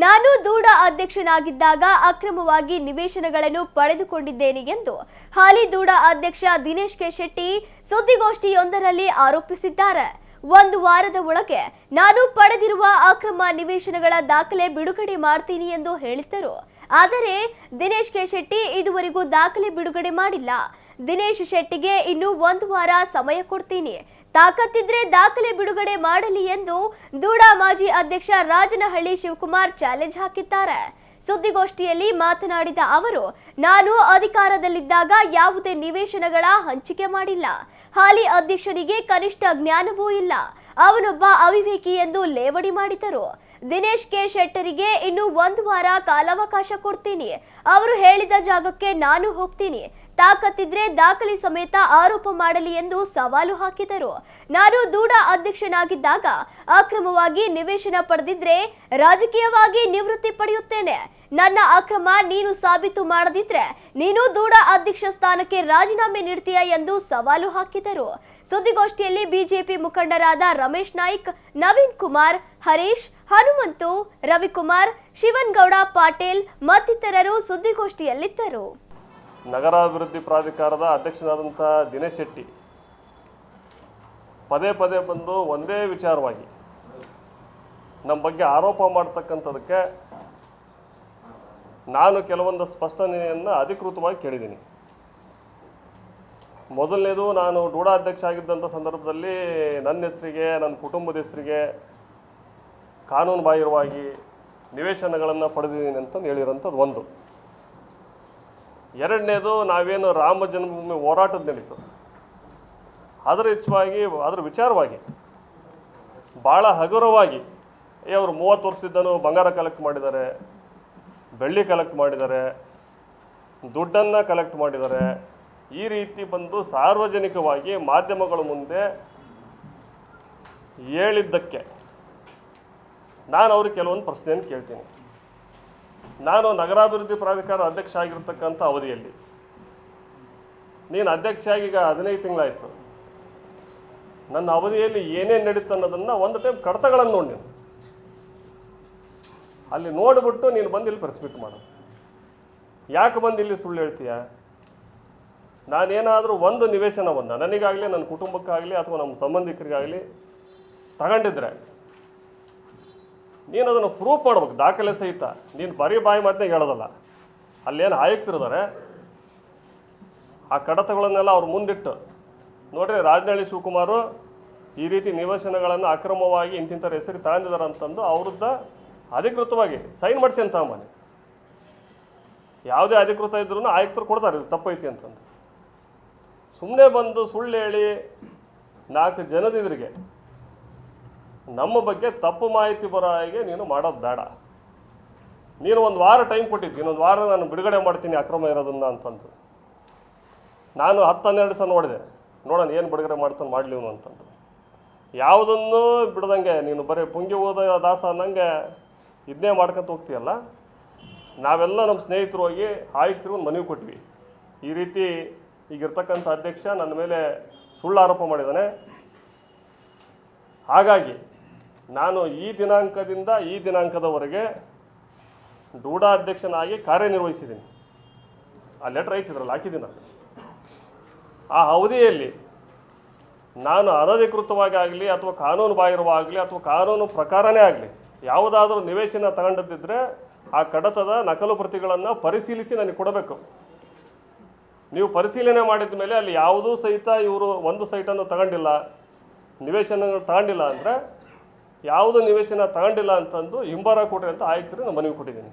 ನಾನು ದೂಡ ಅಧ್ಯಕ್ಷನಾಗಿದ್ದಾಗ ಅಕ್ರಮವಾಗಿ ನಿವೇಶನಗಳನ್ನು ಪಡೆದುಕೊಂಡಿದ್ದೇನೆ ಎಂದು ಹಾಲಿ ದೂಡ ಅಧ್ಯಕ್ಷ ದಿನೇಶ್ ಕೆ ಶೆಟ್ಟಿ ಸುದ್ದಿಗೋಷ್ಠಿಯೊಂದರಲ್ಲಿ ಆರೋಪಿಸಿದ್ದಾರೆ. ಒಂದು ವಾರದ ಒಳಗೆ ನಾನು ಪಡೆದಿರುವ ಅಕ್ರಮ ನಿವೇಶನಗಳ ದಾಖಲೆ ಬಿಡುಗಡೆ ಮಾಡ್ತೀನಿ ಎಂದು ಹೇಳಿದ್ದರು. ಆದರೆ ದಿನೇಶ್ ಕೆ ಶೆಟ್ಟಿ ಇದುವರೆಗೂ ದಾಖಲೆ ಬಿಡುಗಡೆ ಮಾಡಿಲ್ಲ. ದಿನೇಶ್ ಶೆಟ್ಟಿಗೆ ಇನ್ನು ಒಂದು ವಾರ ಸಮಯ ಕೊಡ್ತೀನಿ. ತಾಕತ್ತಿದ್ರೆ ದಾಖಲೆ ಬಿಡುಗಡೆ ಮಾಡಲಿ ಎಂದು ದೂಡ ಮಾಜಿ ಅಧ್ಯಕ್ಷ ರಾಜನಹಳ್ಳಿ ಶಿವಕುಮಾರ್ ಚಾಲೆಂಜ್ ಹಾಕಿದ್ದಾರೆ. ಸುದ್ದಿಗೋಷ್ಠಿಯಲ್ಲಿ ಮಾತನಾಡಿದ ಅವರು, ನಾನು ಅಧಿಕಾರದಲ್ಲಿದ್ದಾಗ ಯಾವುದೇ ನಿವೇಶನಗಳ ಹಂಚಿಕೆ ಮಾಡಿಲ್ಲ. ಹಾಲಿ ಅಧ್ಯಕ್ಷರಿಗೆ ಕನಿಷ್ಠ ಜ್ಞಾನವೂ ಇಲ್ಲ. ಅವನೊಬ್ಬ ಅವಿವೇಕಿ ಎಂದು ಲೇವಡಿ ಮಾಡಿದರು ದಿನೇಶ್ ಕೆ. ಶೆಟ್ಟರಿಗೆ ಇನ್ನು ಒಂದು ವಾರ ಕಾಲಾವಕಾಶ ಕೊಡ್ತೀನಿ. ಅವರು ಹೇಳಿದ ಜಾಗಕ್ಕೆ ನಾನು ಹೋಗ್ತೀನಿ. ತಾಕತ್ತಿದ್ರೆ ದಾಖಲೆ ಸಮೇತ ಆರೋಪ ಮಾಡಲಿ ಎಂದು ಸವಾಲು ಹಾಕಿದರು. ನಾನು ದೂಡ ಅಧ್ಯಕ್ಷನಾಗಿದ್ದಾಗ ಅಕ್ರಮವಾಗಿ ನಿವೇಶನ ಪಡೆದಿದ್ರೆ ರಾಜಕೀಯವಾಗಿ ನಿವೃತ್ತಿ ಪಡೆಯುತ್ತೇನೆ. ನನ್ನ ಅಕ್ರಮ ನೀನು ಸಾಬೀತು ಮಾಡದಿದ್ರೆ ನೀನು ದೂಡ ಅಧ್ಯಕ್ಷ ಸ್ಥಾನಕ್ಕೆ ರಾಜೀನಾಮೆ ನೀಡ್ತೀಯ ಎಂದು ಸವಾಲು ಹಾಕಿದರು. ಸುದ್ದಿಗೋಷ್ಠಿಯಲ್ಲಿ ಬಿಜೆಪಿ ಮುಖಂಡರಾದ ರಮೇಶ್ ನಾಯ್ಕ್, ನವೀನ್ ಕುಮಾರ್, ಹರೀಶ್, ಹನುಮಂತು, ರವಿಕುಮಾರ್, ಶಿವನ್ಗೌಡ, ಪಾಟೀಲ್ ಮತ್ತಿತರರು ಸುದ್ದಿಗೋಷ್ಠಿಯಲ್ಲಿದ್ದರು. ನಗರಾಭಿವೃದ್ಧಿ ಪ್ರಾಧಿಕಾರದ ಅಧ್ಯಕ್ಷನಾದಂಥ ದಿನೇಶ್ ಶೆಟ್ಟಿ ಪದೇ ಪದೇ ಬಂದು ಒಂದೇ ವಿಚಾರವಾಗಿ ನಮ್ಮ ಬಗ್ಗೆ ಆರೋಪ ಮಾಡ್ತಕ್ಕಂಥದಕ್ಕೆ ನಾನು ಕೆಲವೊಂದು ಸ್ಪಷ್ಟನೆಯನ್ನು ಅಧಿಕೃತವಾಗಿ ಕೇಳಿದ್ದೀನಿ. ಮೊದಲನೇದು, ನಾನು ಅಧ್ಯಕ್ಷ ಆಗಿದ್ದಂಥ ಸಂದರ್ಭದಲ್ಲಿ ನನ್ನ ಹೆಸರಿಗೆ, ನನ್ನ ಕುಟುಂಬದ ಹೆಸರಿಗೆ ಕಾನೂನು ಬಾಹಿರವಾಗಿ ನಿವೇಶನಗಳನ್ನು ಪಡೆದಿದ್ದೀನಿ ಅಂತ ಹೇಳಿರೋಂಥದ್ದು ಒಂದು. ಎರಡನೇದು ನಾವೇನು ರಾಮ ಜನ್ಮಭೂಮಿ ಹೋರಾಟದ ನಡೀತು. ಅದರ ಹೆಚ್ಚವಾಗಿ ಅದರ ವಿಚಾರವಾಗಿ ಭಾಳ ಹಗುರವಾಗಿ, ಏ ಅವರು ಮೂವತ್ತು ವರ್ಷದಿದ್ದನು ಬಂಗಾರ ಕಲೆಕ್ಟ್ ಮಾಡಿದ್ದಾರೆ ಬೆಳ್ಳಿ ಕಲೆಕ್ಟ್ ಮಾಡಿದ್ದಾರೆ ದುಡ್ಡನ್ನು ಕಲೆಕ್ಟ್ ಮಾಡಿದ್ದಾರೆ ಈ ರೀತಿ ಬಂದು ಸಾರ್ವಜನಿಕವಾಗಿ ಮಾಧ್ಯಮಗಳ ಮುಂದೆ ಹೇಳಿದ್ದಕ್ಕೆ ನಾನು ಅವ್ರಿಗೆ ಕೆಲವೊಂದು ಪ್ರಶ್ನೆಯನ್ನು ಕೇಳ್ತೀನಿ. ನಾನು ನಗರಾಭಿವೃದ್ಧಿ ಪ್ರಾಧಿಕಾರ ಅಧ್ಯಕ್ಷ ಆಗಿರ್ತಕ್ಕಂಥ ಅವಧಿಯಲ್ಲಿ. ನೀನು ಅಧ್ಯಕ್ಷ ಆಗಿ ಈಗ ಹದಿನೈದು ತಿಂಗಳಾಯಿತು. ನನ್ನ ಅವಧಿಯಲ್ಲಿ ಏನೇನು ನಡೀತು ಅನ್ನೋದನ್ನು ಒಂದು ಟೈಮ್ ಕಡತಗಳನ್ನು ನೋಡಿ ನೀನು. ಅಲ್ಲಿ ನೋಡಿಬಿಟ್ಟು ನೀನು ಬಂದು ಇಲ್ಲಿ ಪ್ರೆಸ್ ಮೀಟ್ ಮಾಡು. ಯಾಕೆ ಬಂದು ಇಲ್ಲಿ ಸುಳ್ಳು ಹೇಳ್ತೀಯ? ನಾನೇನಾದರೂ ಒಂದು ನಿವೇಶನವನ್ನು ನನಗಾಗಲಿ, ನನ್ನ ಕುಟುಂಬಕ್ಕಾಗಲಿ ಅಥವಾ ನಮ್ಮ ಸಂಬಂಧಿಕರಿಗಾಗಲಿ ತಗೊಂಡಿದ್ರೆ ನೀನು ಅದನ್ನು ಪ್ರೂಫ್ ಮಾಡ್ಬೇಕು, ದಾಖಲೆ ಸಹಿತ. ನೀನು ಬರೀ ಬಾಯಿ ಮಾತೇ ಹೇಳೋದಲ್ಲ. ಅಲ್ಲೇನು ಆಯುಕ್ತರಿದ್ದಾರೆ ಆ ಕಡತಗಳನ್ನೆಲ್ಲ ಅವ್ರು ಮುಂದಿಟ್ಟು. ನೋಡ್ರಿ, ರಾಜನಹಳ್ಳಿ ಶಿವಕುಮಾರು ಈ ರೀತಿ ನಿವೇಶನಗಳನ್ನು ಅಕ್ರಮವಾಗಿ ಇಂತಿಂಥರ ಹೆಸರು ತಗೊಂಡಿದ್ದಾರೆ ಅಂತಂದು ಅವ್ರದ್ದ ಅಧಿಕೃತವಾಗಿ ಸೈನ್ ಮಾಡಿಸಿ ಅಂತ ಮನೆ ಯಾವುದೇ ಅಧಿಕೃತ ಇದ್ರೂ ಆಯುಕ್ತರು ಕೊಡ್ತಾರೆ, ಇದು ತಪ್ಪೈತಿ ಅಂತಂದು. ಸುಮ್ಮನೆ ಬಂದು ಸುಳ್ಳು ಹೇಳಿ ನಾಲ್ಕು ಜನದಿದ್ರಿಗೆ ನಮ್ಮ ಬಗ್ಗೆ ತಪ್ಪು ಮಾಹಿತಿ ಬರೋ ಹಾಗೆ ನೀನು ಮಾಡೋದು ಬೇಡ. ನೀನು ಒಂದು ವಾರ ಟೈಮ್ ಕೊಟ್ಟಿದ್ದು, ಇನ್ನೊಂದು ವಾರ ನಾನು ಬಿಡುಗಡೆ ಮಾಡ್ತೀನಿ ಅಕ್ರಮ ಇರೋದನ್ನ ಅಂತಂದು. ನಾನು ಹತ್ತು ಹನ್ನೆರಡು ಸಲ ನೋಡಿದೆ, ನೋಡೋಣ ಏನು ಬಿಡುಗಡೆ ಮಾಡ್ತಾನೆ ಮಾಡಲಿ ಇವನು ಅಂತಂದು. ಯಾವುದನ್ನು ಬಿಡ್ದಂಗೆ, ನೀನು ಬರೀ ಪುಂಗಿ ಹೋದ ದಾಸ ಅನ್ನಂಗೆ ಇದನ್ನೇ ಮಾಡ್ಕೊಂತ ಹೋಗ್ತೀಯಲ್ಲ? ನಾವೆಲ್ಲ ನಮ್ಮ ಸ್ನೇಹಿತರು ಹೋಗಿ ಆಯುಕ್ತರು ಒಂದು ಮನವಿ ಕೊಟ್ವಿ. ಈ ರೀತಿ ಈಗಿರ್ತಕ್ಕಂಥ ಅಧ್ಯಕ್ಷ ನನ್ನ ಮೇಲೆ ಸುಳ್ಳು ಆರೋಪ ಮಾಡಿದ್ದಾನೆ ಹಾಗಾಗಿ ನಾನು ಈ ದಿನಾಂಕದಿಂದ ಈ ದಿನಾಂಕದವರೆಗೆ ಡೂಡಾ ಅಧ್ಯಕ್ಷನಾಗಿ ಕಾರ್ಯನಿರ್ವಹಿಸಿದ್ದೀನಿ. ಆ ಲೆಟ್ರ್ ಐತಿದ್ರಲ್ಲ, ಹಾಕಿದ್ದೀನಿ ನಾನು. ಆ ಅವಧಿಯಲ್ಲಿ ನಾನು ಅನಧಿಕೃತವಾಗಿ ಆಗಲಿ ಅಥವಾ ಕಾನೂನು ಬಾಹಿರವಾಗಲಿ ಅಥವಾ ಕಾನೂನು ಪ್ರಕಾರನೇ ಆಗಲಿ ಯಾವುದಾದ್ರೂ ನಿವೇಶನ ತಗೊಂಡದ್ದಿದ್ರೆ ಆ ಕಡತದ ನಕಲು ಪ್ರತಿಗಳನ್ನು ಪರಿಶೀಲಿಸಿ ನನಗೆ ಕೊಡಬೇಕು. ನೀವು ಪರಿಶೀಲನೆ ಮಾಡಿದ ಮೇಲೆ ಅಲ್ಲಿ ಯಾವುದೂ ಸಹಿತ ಇವರು ಒಂದು ಸೈಟನ್ನು ತಗೊಂಡಿಲ್ಲ, ನಿವೇಶನಗಳು ತಗೊಂಡಿಲ್ಲ ಅಂದರೆ ಯಾವುದು ನಿವೇಶನ ತಗೊಂಡಿಲ್ಲ ಅಂತಂದು ಹಿಂಬಾರ ಕೊಡ್ರಿ ಅಂತ ಆಯುಕ್ತರಿಗೆ ನಾನು ಮನವಿ ಕೊಟ್ಟಿದ್ದೀನಿ.